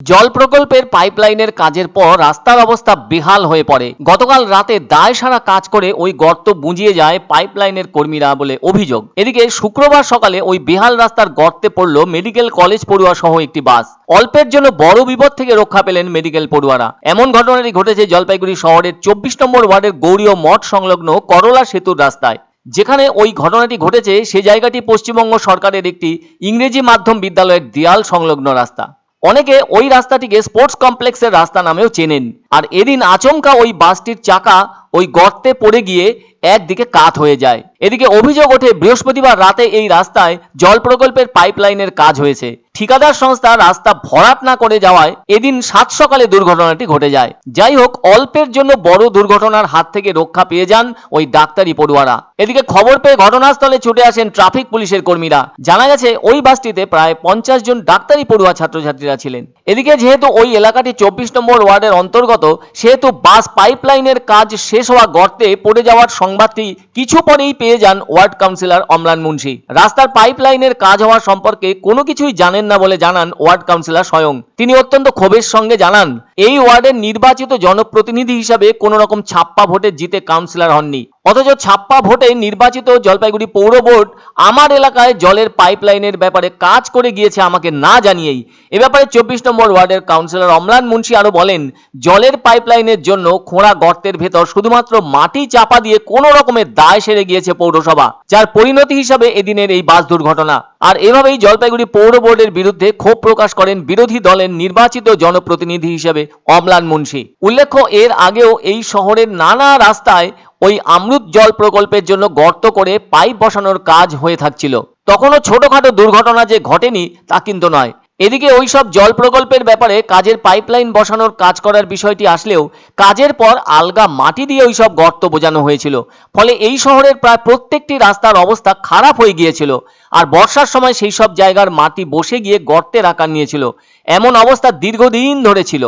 জল প্রকল্পের পাইপলাইনের কাজের পর রাস্তার অবস্থা বেহাল হয়ে পড়ে। গতকাল রাতে দায় সারা কাজ করে ওই গর্ত বুঝিয়ে যায় পাইপলাইনের কর্মীরা বলে অভিযোগ। এদিকে শুক্রবার সকালে ওই বেহাল রাস্তার গর্তে পড়ল মেডিকেল কলেজ পড়ুয়া সহ একটি বাস। অল্পের জন্য বড় বিপদ থেকে রক্ষা পেলেন মেডিকেল পড়ুয়ারা। এমন ঘটনাটি ঘটেছে জলপাইগুড়ি শহরের চব্বিশ নম্বর ওয়ার্ডের গৌরীয় মঠ সংলগ্ন করলা সেতুর রাস্তায়। যেখানে ওই ঘটনাটি ঘটেছে, সে জায়গাটি পশ্চিমবঙ্গ সরকারের একটি ইংরেজি মাধ্যম বিদ্যালয়ের দেয়াল সংলগ্ন রাস্তা। অনেকে ওই রাস্তাটিকে স্পোর্টস কমপ্লেক্সের রাস্তা নামেও চেনেন। আর এদিন আচমকা ওই বাসটির চাকা ওই গর্তে পড়ে গিয়ে একদিকে কাত হয়ে যায়। এদিকে অভিযোগ ওঠে, বৃহস্পতিবার রাতে এই রাস্তায় জল প্রকল্পের পাইপলাইনের কাজ হয়েছে। ঠিকাদার সংস্থা রাস্তা ভরাট না করে যাওয়ায় এদিন সাত সকালে দুর্ঘটনাটি ঘটে যায়। যাই হোক, অল্পের জন্য বড় দুর্ঘটনার হাত থেকে রক্ষা পেয়ে যান ওই ডাক্তারি পড়ুয়ারা। এদিকে খবর পেয়ে ঘটনাস্থলে ছুটে আসেন ট্রাফিক পুলিশের কর্মীরা। জানা গেছে, ওই বাসটিতে প্রায় পঞ্চাশ জন ডাক্তারি পড়ুয়া ছাত্রছাত্রীরা ছিলেন। এদিকে যেহেতু ওই এলাকাটি চব্বিশ নম্বর ওয়ার্ডের অন্তর্গত, সেহেতু বাস পাইপলাইনের কাজ শেষ হওয়া গর্তে পড়ে যাওয়ার সংবাদটি কিছু পরেই পেয়ে যান ওয়ার্ড কাউন্সিলর অমলান মুন্সি। রাস্তার পাইপলাইনের কাজ হওয়া সম্পর্কে কোনো কিছুই জানেন না বলে জানান ওয়ার্ড কাউন্সিলর স্বয়ং। তিনি অত্যন্ত ক্ষোভের সঙ্গে জানান এই ওয়ার্ডের নির্বাচিত জনপ্রতিনিধি হিসাবে কোনো রকম ছাপ্পা ভোটে জিতে কাউন্সিলর হননি। অথচ ছাপ্পা ভোটে নির্বাচিত জলপাইগুড়ি পৌর বোর্ড আমার এলাকায় জলের পাইপলাইনের ব্যাপারে কাজ করে গিয়েছে আমাকে না জানিয়েই। এ ব্যাপারে চব্বিশ নম্বর ওয়ার্ডের কাউন্সিলর অমলান মুন্সি আরও বলেন, জলের পাইপলাইনের জন্য খোঁড়া গর্তের ভেতর শুধুমাত্র মাটি চাপা দিয়ে কোনো রকমের দায় সেরে গিয়েছে পৌরসভা, যার পরিণতি হিসাবে এদিনের এই বাস দুর্ঘটনা। আর এভাবেই জলপাইগুড়ি পৌর বোর্ডের বিরুদ্ধে ক্ষোভ প্রকাশ করেন বিরোধী দলের নির্বাচিত জনপ্রতিনিধি হিসেবে অমলান মুন্সি। উল্লেখ্য, এর আগেও এই শহরের নানা রাস্তায় ওই আমরুত জল প্রকল্পের জন্য গর্ত করে পাইপ বসানোর কাজ হয়ে থাকছিল। তখনও ছোটখাটো দুর্ঘটনা যে ঘটেনি তা কিন্তু নয়। এদিকে ওইসব জল প্রকল্পের ব্যাপারে কাজের পাইপলাইন বসানোর কাজ করার বিষয়টি আসলেও কাজের পর আলগা মাটি দিয়ে ওইসব গর্ত বোঝানো হয়েছিল। ফলে এই শহরের প্রায় প্রত্যেকটি রাস্তার অবস্থা খারাপ হয়ে গিয়েছিল আর বর্ষার সময় সেই সব জায়গার মাটি বসে গিয়ে গর্তের আকার নিয়েছিল। এমন অবস্থা দীর্ঘদিন ধরে ছিল।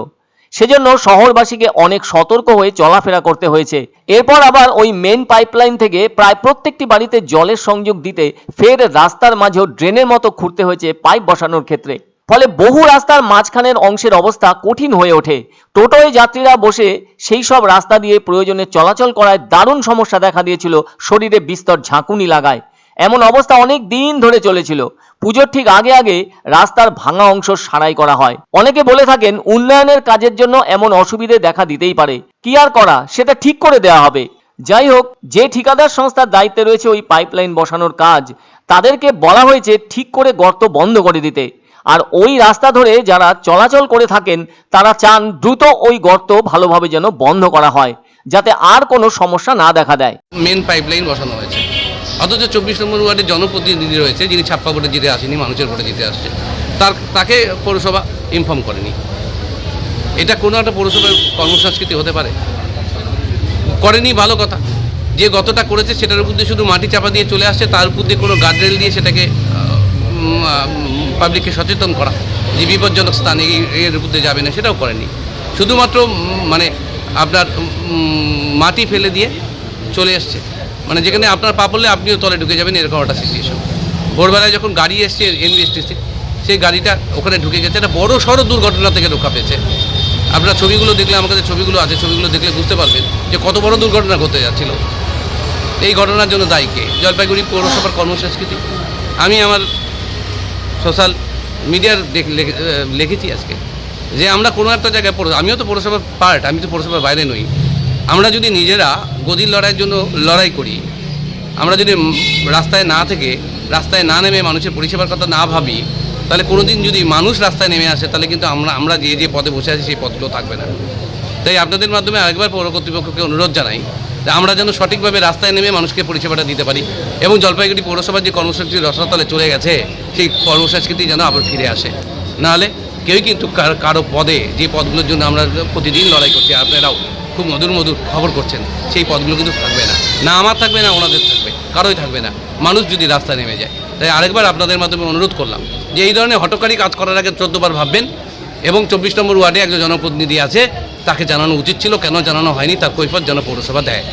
সেজন্য শহরবাসীকে অনেক সতর্ক হয়ে চলাফেরা করতে হয়েছে। এরপর আবার ওই মেন পাইপলাইন থেকে প্রায় প্রত্যেকটি বাড়িতে জলের সংযোগ দিতে ফের রাস্তার মাঝেও ড্রেনের মতো খুঁড়তে হয়েছে পাইপ বসানোর ক্ষেত্রে। ফলে বহু রাস্তার মাঝখানের অংশের অবস্থা কঠিন হয়ে ওঠে। টোটোয় যাত্রীরা বসে সেই সব রাস্তা দিয়ে প্রয়োজনে চলাচল করায় দারুণ সমস্যা দেখা দিয়েছিল শরীরে বিস্তর ঝাঁকুনি লাগায়। এমন অবস্থা অনেক দিন ধরে চলেছিল। পুজোর ঠিক আগে আগে রাস্তার ভাঙা অংশ সারাই করা হয়। অনেকে বলে থাকেন, উন্নয়নের কাজের জন্য এমন অসুবিধে দেখা দিতেই পারে। কি আর করা, সেটা ঠিক করে দেওয়া হবে। যাই হোক, যে ঠিকাদার সংস্থার দায়িত্বে রয়েছে ওই পাইপলাইন বসানোর কাজ, তাদেরকে বলা হয়েছে ঠিক করে গর্ত বন্ধ করে দিতে। আর ওই রাস্তা ধরে যারা চলাচল করে থাকেন, তারা চান দ্রুত ওই গর্ত ভালোভাবে যেন বন্ধ করা হয়, যাতে আর কোনো সমস্যা না দেখা দেয়। মেন পাইপলাইন বসানো হয়েছে। অথচ চব্বিশ নম্বর ওয়ার্ডে জনপ্রতিনিধি রয়েছে, যিনি ছাপ্পা ভোটে জিতে আসেনি মানুষের ভোটে জিতে আসছে। তার, তাকে পৌরসভা ইনফর্ম করেনি। এটা কোনো একটা পৌরসভার কর্মসংস্কৃতি হতে পারে? করেনি ভালো কথা। যে গতটা করেছে, সেটার উপর দিয়ে শুধু মাটি চাপা দিয়ে চলে আসছে, তার উপর দিয়ে কোনো গার্ডরেল দিয়ে সেটাকে পাবলিককে সচেতন করা। যে বিপজ্জনক স্থান এর মধ্যে যাবে না, সেটাও করেনি। শুধুমাত্র মানে আপনার মাটি ফেলে দিয়ে চলে এসছে। মানে যেখানে আপনার পা পড়লে আপনিও তলে ঢুকে যাবেন, এরকম একটা সিচুয়েশন ভোরবেলায় যখন গাড়ি এসছে এনবিএসটিসি সেই গাড়িটা ওখানে ঢুকে গেছে। একটা বড় সড়ো দুর্ঘটনা থেকে রক্ষা পেয়েছে। আপনার ছবিগুলো দেখলে, আমার কাছে ছবিগুলো আছে, ছবিগুলো দেখলে বুঝতে পারবেন যে কত বড় দুর্ঘটনা ঘটতে যাচ্ছিল। এই ঘটনার জন্য দায়ী কে? জলপাইগুড়ি পৌরসভার কর্মসংস্কৃতি। আমি আমার সোশ্যাল মিডিয়ার লিখেছি আজকে। যে আমরা কোনো একটা জায়গায় পৌর আমিও তো পৌরসভার পার্ট আমি তো পৌরসভার বাইরে নই। আমরা যদি নিজেরা গদির লড়াইয়ের জন্য লড়াই করি, আমরা যদি রাস্তায় না থেকে, রাস্তায় না নেমে মানুষের পরিষেবার কথা না ভাবি, তাহলে কোনোদিন যদি মানুষ রাস্তায় নেমে আসে, তাহলে কিন্তু আমরা আমরা যে যে পদে বসে আছি সেই পদগুলো থাকবে না। তাই আপনাদের মাধ্যমে আরেকবার পৌর কর্তৃপক্ষকে অনুরোধ জানাই আমরা যেন সঠিকভাবে রাস্তায় নেমে মানুষকে পরিষেবাটা দিতে পারি। এবং জলপাইগুড়ি পৌরসভার যে কর্মসূচি রসনাতলে চলে গেছে, সেই কর্মসংস্কৃতি যেন আবার ফিরে আসে। নাহলে কেউই কিন্তু কার- পদে যে পদগুলোর জন্য আমরা প্রতিদিন লড়াই করছি, আপনারাও খুব মধুর মধুর খবর করছেন, সেই পদগুলো কিন্তু থাকবে না। না আমার থাকবে, না ওনাদের থাকবে, কারোই থাকবে না। মানুষ যদি রাস্তায় নেমে যায়। তাই আরেকবার আপনাদের মাধ্যমে অনুরোধ করলাম যে এই ধরনের হটকারী কাজ করার আগে চোদ্দবার ভাববেন এবং চব্বিশ নম্বর ওয়ার্ডে একজন জনপ্রতিনিধি আছে তাকে জানানো উচিত ছিল কেন জানানো হয়নি তার কৈফত যেন পৌরসভা দেয়।